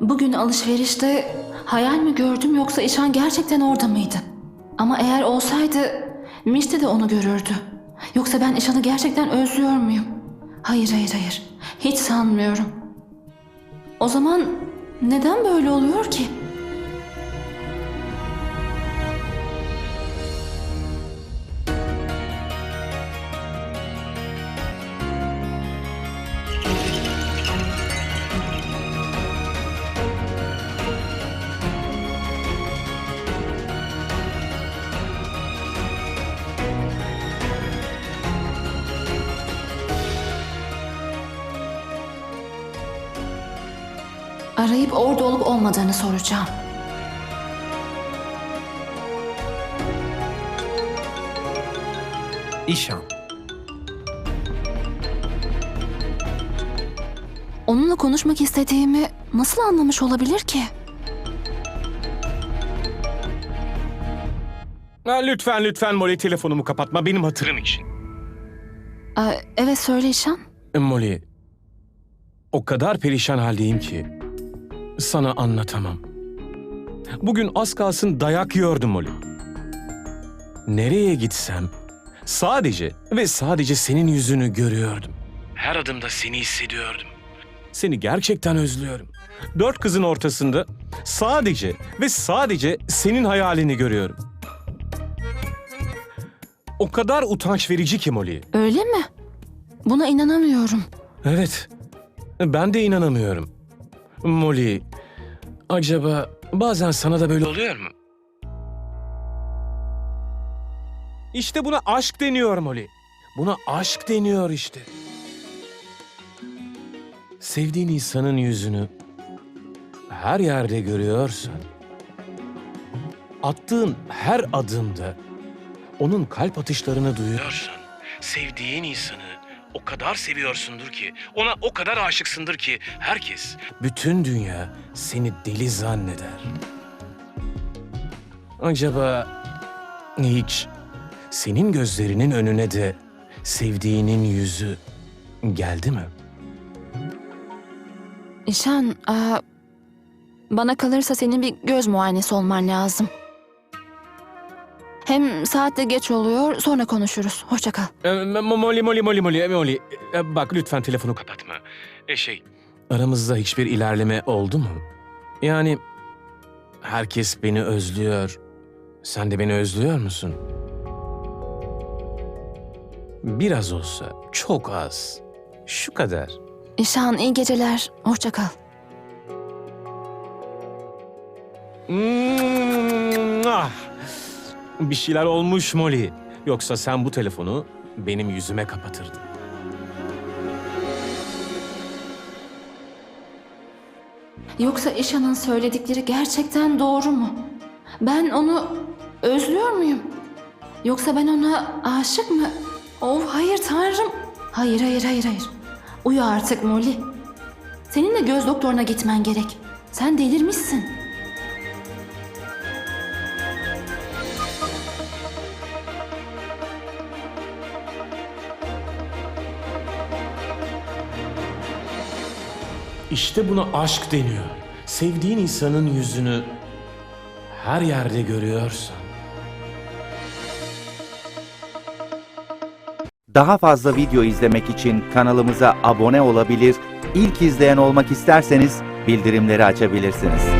bugün alışverişte hayal mi gördüm yoksa İşan gerçekten orada mıydı? Ama eğer olsaydı Mişti de onu görürdü. Yoksa ben İşan'ı gerçekten özlüyor muyum? Hayır hayır hayır. Hiç sanmıyorum. O zaman neden böyle oluyor ki? Arayıp orada olup olmadığını soracağım. İşan. Onunla konuşmak istediğimi nasıl anlamış olabilir ki? Ha, lütfen lütfen Molly telefonumu kapatma benim hatırım için. Aa, evet söyle İşan. Molly, o kadar perişan haldeyim ki sana anlatamam. Bugün az kalsın dayak yiyordum Molly. Nereye gitsem sadece ve sadece senin yüzünü görüyordum. Her adımda seni hissediyordum. Seni gerçekten özlüyorum. Dört kızın ortasında sadece ve sadece senin hayalini görüyorum. O kadar utanç verici ki Molly. Öyle mi? Buna inanamıyorum. Evet. Ben de inanamıyorum. Molly, acaba bazen sana da böyle oluyor mu? İşte buna aşk deniyor Molly. Buna aşk deniyor işte. Sevdiğin insanın yüzünü her yerde görüyorsan, attığın her adımda onun kalp atışlarını duyuyorsan, sevdiğin insanı o kadar seviyorsundur ki, ona o kadar aşıksındır ki herkes, bütün dünya seni deli zanneder. Acaba hiç senin gözlerinin önüne de sevdiğinin yüzü geldi mi? İşan, aa, bana kalırsa senin bir göz muayenesi olman lazım. Hem saat de geç oluyor, sonra konuşuruz. Hoşça kal. Ee, Mo- Molly, Molly, Molly, Molly, e, Molly. Ee, Bak lütfen telefonu kapatma. E şey, aramızda hiçbir ilerleme oldu mu? Yani herkes beni özlüyor. Sen de beni özlüyor musun? Biraz olsa, çok az. Şu kadar. İşan, iyi geceler. Hoşça kal. Mwah! Bir şeyler olmuş Molly. Yoksa sen bu telefonu benim yüzüme kapatırdın. Yoksa İşan'ın söyledikleri gerçekten doğru mu? Ben onu özlüyor muyum? Yoksa ben ona aşık mı? Oh hayır tanrım. Hayır hayır hayır hayır. Uyu artık Molly. Seninle göz doktoruna gitmen gerek. Sen delirmişsin. İşte buna aşk deniyor. Sevdiğin insanın yüzünü her yerde görüyorsan. Daha fazla video izlemek için kanalımıza abone olabilir, ilk izleyen olmak isterseniz bildirimleri açabilirsiniz.